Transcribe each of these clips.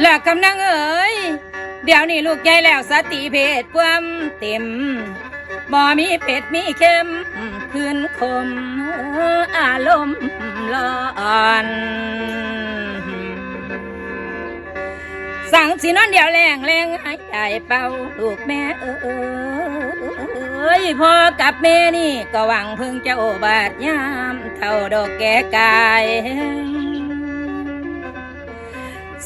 เลิกกำนังเอ๋ยเดี๋ยวนี้ลูกใหญ่แล้วสติเพศความเต็มบ่มีเป็ดมีเข็มคืนคมอารมณ์ร้อนสั่งสินอนเดียวแรงแรงหายใจเป่าลูกแม่เอ้ยพอกับแม่นี่ก็หวังพึ่งเจ้าบาดยามเท่าดอกแก่กาย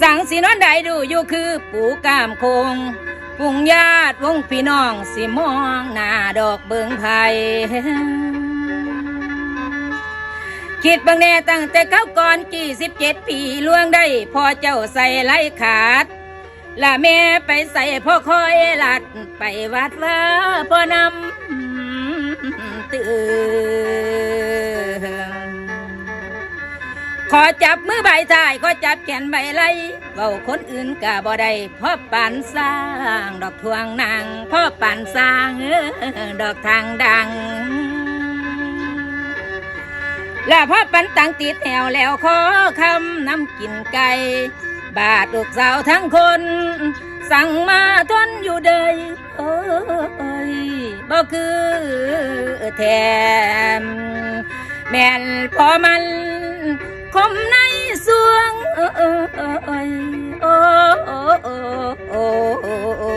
สั่งสินอนใดดูอยู่คือปูกามคงปุงญาติวงพี่น้องสิมองหน้าดอกเบิงไผ่คิดบางแน่ตั้งแต่เขาก่อนกี่สิบเจ็ดปีล่วงได้พอเจ้าใส่ไล่ขาดละแม่ไปใส่พ่อคอยลัดไปวัดว่าพ่อนำตื่น ขอจับมือใบทายขอจับแขนใบไหลเว้าคนอื่นกะบ่ได้พ่อปานสร้าง ดอกทวงนางพ่อปานสร้างดอกทางดังแล้วพ่อปันตังติดแถวแล้วขอคำน้ำกินไก่บาดลูกสาวทั้งคน สั่งมาทนอยู่เดยโอ้ยบ่คือแถมแม่นพอมัน คมในสวงเออเออเออเออโอ้โอ้โอ้โอ้โอ้โอ้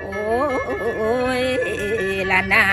โอ้โอ้ละนา